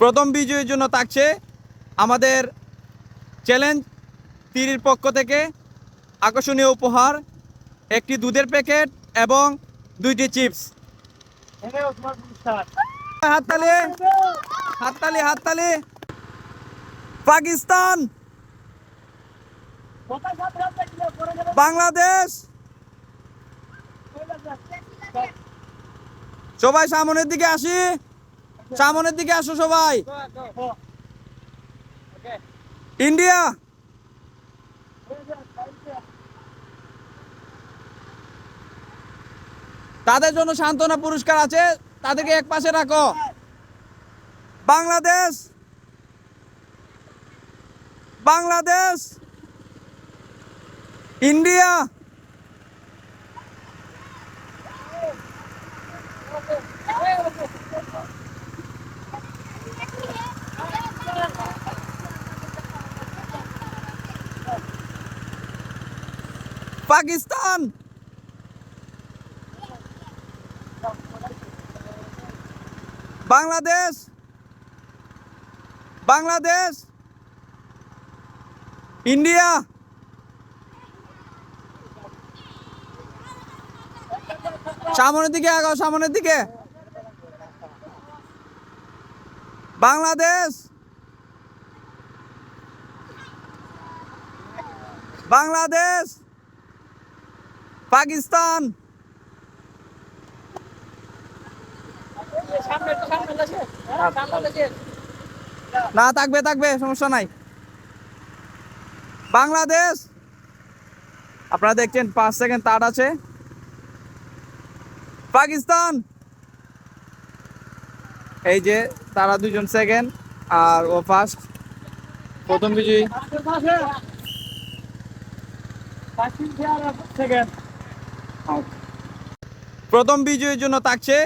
প্রথম বিজয়ীর জন্য থাকছে আমাদের চ্যালেঞ্জ তিরির পক্ষ থেকে। আকর্ষণীয় উপহার, একটি দুধের প্যাকেট এবং দুইটি চিপস। হাততালি হাততালি হাততালি। পাকিস্তান। বাংলাদেশ। সবাই সামনের দিকে আসি। সামনের দিকে আসো সবাই। ইন্ডিয়া। তাদের জন্য সান্ত্বনা পুরস্কার আছে, তাদেরকে এক পাশে রাখো। বাংলাদেশ। বাংলাদেশ। ইন্ডিয়া। পাকিস্তান। বাংলাদেশ। বাংলাদেশ। ইন্ডিয়া। সামনের দিকে আগাও সামনের দিকে। বাংলাদেশ। বাংলাদেশ। পাকিস্তান। না, থাকবে থাকবে, সমস্যা নাই। বাংলাদেশ। আপনারা দেখছেন, পাঁচ সেকেন্ড তার আছে। পাকিস্তান। এই যে, তারা দুজন সেকেন্ড আর ও ফার্স্ট প্রথম বিজয়ী। প্রথম বিজয়ীর জন্য থাকছে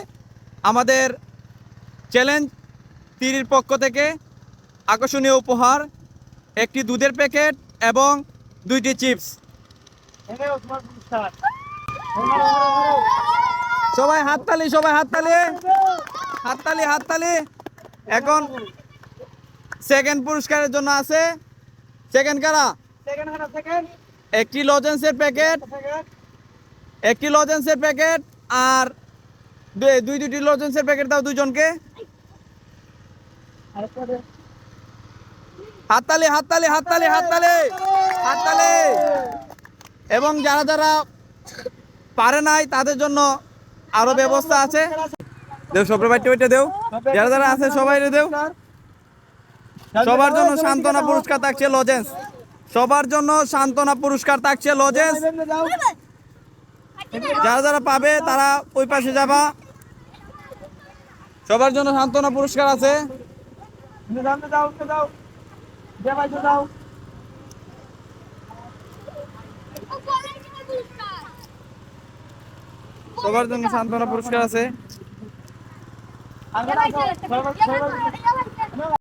আমাদের চ্যালেঞ্জ তিরির পক্ষ থেকে আকর্ষণীয় উপহার একটি দুধের প্যাকেট এবং দুইটি চিপস। সবাই হাততালি সবাই হাততালি। হাততালি হাততালি। এখন সেকেন্ড পুরস্কারের জন্য আছে। সেকেন্ড কারা? একটি লজেন্সের প্যাকেট। একটি লজেন্সের প্যাকেট আর দুই- দুইটি লজেন্সের প্যাকেট দাও দুজনকে। হাততালি হাততালি হাততালি হাততালি হাততালি। এবং যারা যারা পারে নাই, তাদের জন্য আরও ব্যবস্থা আছে। দেও, সবরে বাইটে দেও। যারা যারা আছে, সবাই দেও। সবার জন্য সান্ত্বনা পুরস্কার থাকছে লজেন্স। সবার জন্য সান্ত্বনা পুরস্কার থাকছে লজেন্স। যারা যারা পাবে তারা ওই পাশে যাবা। সবার জন্য সান্ত্বনা পুরস্কার আছে। সবার জন্য সান্ত্বনা পুরস্কার আছে।